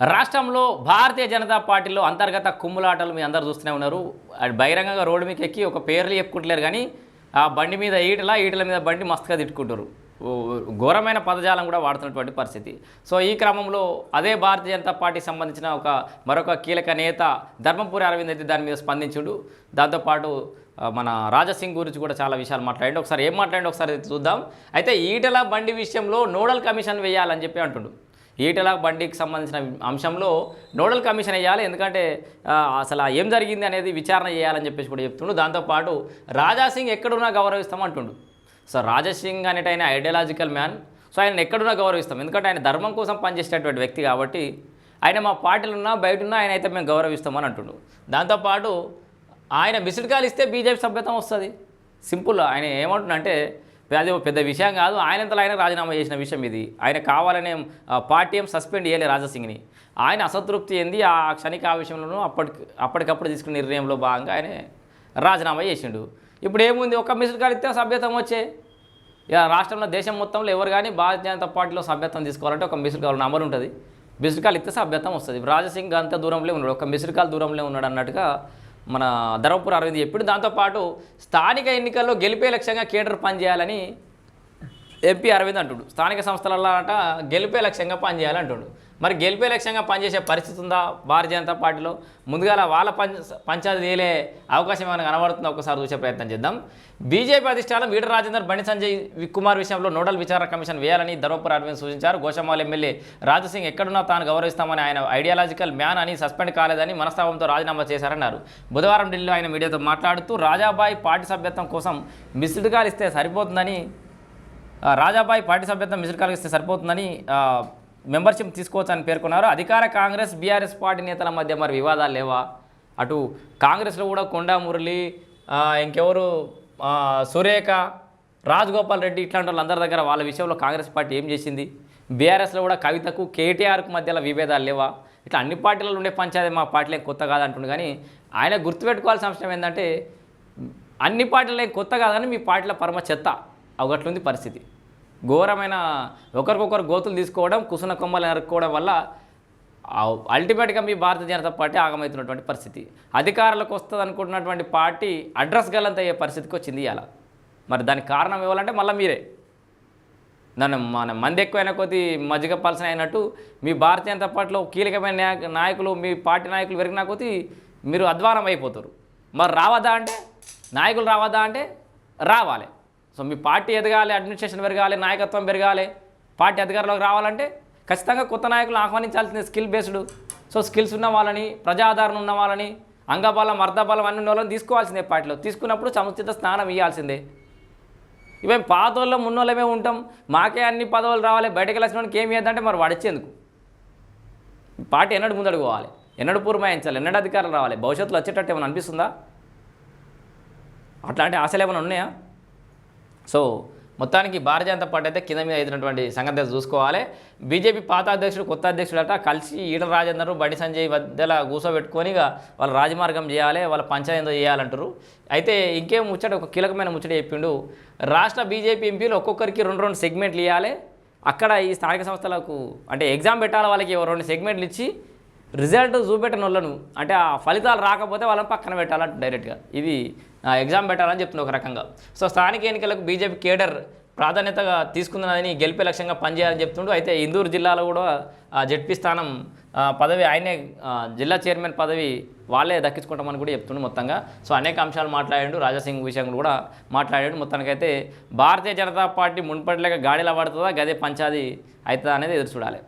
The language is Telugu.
రాష్ట్రంలో భారతీయ జనతా పార్టీలో అంతర్గత కుమ్ములాటలు మీ అందరు చూస్తూనే ఉన్నారు. బహిరంగంగా రోడ్డు మీకు ఎక్కి ఒక పేర్లు చెప్పుకుంటలేరు కానీ ఆ బండి మీద ఈటల ఈటల మీద బండి మస్తుగా తిట్టుకుంటారు ఘోరమైన పదజాలం కూడా వాడుతున్నటువంటి పరిస్థితి. సో ఈ క్రమంలో అదే భారతీయ జనతా పార్టీకి సంబంధించిన ఒక మరొక కీలక నేత ధర్మపురి అరవింద్ అయితే దాని మీద స్పందించుడు. దాంతోపాటు మన రాజసింగ్ గురించి కూడా చాలా విషయాలు మాట్లాడండి. ఒకసారి ఏం మాట్లాడండి? ఒకసారి చూద్దాం. అయితే ఈటల బండి విషయంలో నోడల్ కమిషన్ వేయాలని చెప్పి అంటుండు. ఈటల బండికి సంబంధించిన అంశంలో నోడల్ కమిషన్ వేయాలి. ఎందుకంటే అసలు ఏం జరిగింది అనేది విచారణ చేయాలని చెప్పేసి కూడా చెప్తుండు. దాంతోపాటు రాజాసింగ్ ఎక్కడున్నా గౌరవిస్తాం అంటుండు. సో రాజాసింగ్ అనేట ఆయన ఐడియాలజికల్ మ్యాన్. సో ఆయన ఎక్కడున్నా గౌరవిస్తాం. ఎందుకంటే ఆయన ధర్మం కోసం పనిచేసేటటువంటి వ్యక్తి కాబట్టి ఆయన మా పార్టీలు ఉన్నా బయట ఉన్నా ఆయన అయితే మేము గౌరవిస్తామని అంటుండు. దాంతోపాటు ఆయన మిస్డ్ కాల్ ఇస్తే బీజేపీ సభ్యత వస్తుంది. సింపుల్. ఆయన ఏమంటుండంటే అది పెద్ద విషయం కాదు. ఆయనంతలో ఆయన రాజీనామా చేసిన విషయం ఇది. ఆయన కావాలనే పార్టీ ఏం సస్పెండ్ చేయలే రాజాసింగ్ని ఆయన అసంతృప్తి ఏంది ఆ క్షణిక ఆ విషయంలోనూ అప్పటికి అప్పటికప్పుడు తీసుకున్న నిర్ణయంలో భాగంగా ఆయన రాజీనామా చేసిండు. ఇప్పుడు ఏముంది? ఒక మిస్డ్ కాల్ ఇస్తే సభ్యత్వం వచ్చే. ఇక రాష్ట్రంలో దేశం మొత్తంలో ఎవరు కానీ భారతీయ జనతా పార్టీలో సభ్యత్వం తీసుకోవాలంటే ఒక మిస్డ్ కాల్ నంబర్ ఉంటుంది. మిస్డ్ కాల్ ఇస్తే సభ్యత్వం వస్తుంది. రాజసింగ్ అంత దూరంలో ఉన్నాడు. ఒక మిస్డ్ కాల్ దూరంలో ఉన్నాడు అన్నట్టుగా మన ధర్మపురి అరవింద్ చెప్పాడు. దాంతోపాటు స్థానిక ఎన్నికల్లో గెలిపే లక్ష్యంగా కేడర్ పనిచేయాలని ఎంపీ అరవింద్ అంటుడు. స్థానిక సంస్థలలో అంట గెలిపే లక్ష్యంగా పనిచేయాలి అంటుడు మరి గెలిపే లక్ష్యంగా పనిచేసే పరిస్థితి ఉందా భారతీయ జనతా పార్టీలో? ముందుగా వాళ్ళ పంచ పంచాయతీ తేలే అవకాశం ఏమైనా కనబడుతుందో? ఒకసారి చూసే ప్రయత్నం చేద్దాం. బీజేపీ అధిష్టానం వీడ రాజేందర్ బండి సంజయ్ వి- కుమార్ విషయంలో నోడల్ విచారణ కమిషన్ వేయాలని ధర్మపుర అరవింద్ సూచించారు. గోషమాల్ ఎమ్మెల్యే రాజసింగ్ ఎక్కడున్నా తాను గౌరవిస్తామని ఆయన ఐడియాలజికల్ మ్యాన్ అని సస్పెండ్ కాలేదని మనస్తాపంతో రాజీనామా చేశారన్నారు. బుధవారం ఢిల్లీలో ఆయన మీడియాతో మాట్లాడుతూ రాజాబాయి పార్టీ సభ్యత్వం కోసం మిస్డ్ కాల్ ఇస్తే సరిపోతుందని రాజాబాయి పార్టీ సభ్యత్వం మిస్డ్ కాల్ ఇస్తే సరిపోతుందని మెంబర్షిప్ తీసుకోవచ్చని పేర్కొన్నారు. అధికార కాంగ్రెస్ బీఆర్ఎస్ పార్టీ నేతల మధ్య మరి వివాదాలు లేవా? అటు కాంగ్రెస్లో కూడా కొండా మురళి ఇంకెవరు? సురేఖ రాజగోపాల్ రెడ్డి ఇట్లాంటి వాళ్ళందరి దగ్గర వాళ్ళ విషయంలో కాంగ్రెస్ పార్టీ ఏం చేసింది? బీఆర్ఎస్లో కూడా కవితకు కేటీఆర్కు మధ్యలో విభేదాలు లేవా? ఇట్లా అన్ని పార్టీలలో ఉండే పంచాయతీ మా పార్టీలో కొత్త కాదంటుండు. కానీ ఆయన గుర్తుపెట్టుకోవాల్సిన అంశం ఏంటంటే అన్ని పార్టీలు కొత్త కాదని మీ పార్టీల పరమ చెత్త. అవగట్లుంది పరిస్థితి. ఘోరమైన ఒకరికొకరు గోతులు తీసుకోవడం కుసున కొమ్మలు నరుక్కోవడం వల్ల అల్టిమేట్గా మీ భారతీయ జనతా పార్టీ ఆగమవుతున్నటువంటి పరిస్థితి. అధికారులకు వస్తుంది అనుకుంటున్నటువంటి పార్టీ అడ్రస్ గలంత అయ్యే పరిస్థితికి వచ్చింది ఇలా మరి దానికి కారణం ఇవ్వాలంటే మళ్ళీ మీరే. నన్ను మన మంది ఎక్కువైన కొద్దీ మజ్జిగ పలసన అయినట్టు మీ భారతీయ జనతా పార్టీలో కీలకమైన నాయకులు మీ పార్టీ నాయకులు పెరిగిన కొద్దీ మీరు అధ్వానం అయిపోతారు. మరి రావద్దా అంటే? నాయకులు రావద్దా అంటే? రావాలి. సో మీ పార్టీ ఎదగాలి అడ్మినిస్ట్రేషన్ పెరగాలి నాయకత్వం పెరగాలి పార్టీ అధికారంలోకి రావాలంటే ఖచ్చితంగా కొత్త నాయకులు ఆహ్వానించాల్సింది స్కిల్ బేస్డ్ సో స్కిల్స్ ఉన్న వాళ్ళని ప్రజాదరణ ఉన్న వాళ్ళని అంగబలం అర్ధబలం అన్ని ఉన్న వాళ్ళని తీసుకోవాల్సిందే పార్టీలో. తీసుకున్నప్పుడు సముచిత స్నానం ఇవ్వాల్సిందే. ఇవేం పాతోళ్ళం ఉన్నోళ్ళమే ఉంటాం మాకే అన్ని పదవులు రావాలి బయటకు వెళ్ళిన ఏమి చేద్దంటే మరి వడిచేందుకు పార్టీ ఎన్నడు ముందడుగు పోవాలి ఎన్నడు పూర్మాయించాలి ఎన్నడు అధికారులు రావాలి భవిష్యత్తులో వచ్చేటట్టు ఏమైనా అనిపిస్తుందా? అట్లాంటి ఆశలు ఏమైనా ఉన్నాయా? సో మొత్తానికి భారతీయ జనతా పార్టీ అయితే కింద మీద అవుతున్నటువంటి సంగతి చూసుకోవాలి. బీజేపీ పాత అధ్యక్షుడు కొత్త అధ్యక్షుడు అట కలిసి ఈటల రాజేందర్ బండి సంజయ్ మధ్యలో కూర్చోబెట్టుకొని వాళ్ళ రాజమార్గం చేయాలి వాళ్ళ పంచాయతీ చేయాలంటారు. అయితే ఇంకేం ముచ్చట ఒక కీలకమైన ముచ్చట చెప్పిండు. రాష్ట్ర బీజేపీ ఎంపీలు ఒక్కొక్కరికి రెండు రెండు సెగ్మెంట్లు ఇవ్వాలి అక్కడ ఈ స్థానిక సంస్థలకు అంటే ఎగ్జామ్ పెట్టాలి వాళ్ళకి రెండు సెగ్మెంట్లు ఇచ్చి రిజల్ట్ చూపెట్టిన వాళ్ళను. అంటే ఆ ఫలితాలు రాకపోతే వాళ్ళని పక్కన పెట్టాలంట డైరెక్ట్గా. ఇది ఎగ్జామ్ పెట్టాలని చెప్తుంది ఒక రకంగా. సో స్థానిక ఎన్నికలకు బీజేపీ కేడర్ ప్రాధాన్యతగా తీసుకుందని గెలిపే లక్ష్యంగా పనిచేయాలని చెప్తుండు. అయితే ఇందూరు జిల్లాలో కూడా ఆ జడ్పీ స్థానం పదవి ఆయనే జిల్లా చైర్మన్ పదవి వాళ్ళే దక్కించుకుంటామని కూడా చెప్తుండు మొత్తంగా. సో అనేక అంశాలు మాట్లాడాడు. రాజాసింగ్ విషయం కూడా మాట్లాడాడు మొత్తానికైతే. భారతీయ జనతా పార్టీ మున్పటిలాగా గాడిలా పడుతుందా? గదే పంచాది అవుతుందా అనేది ఎదురు చూడాలి.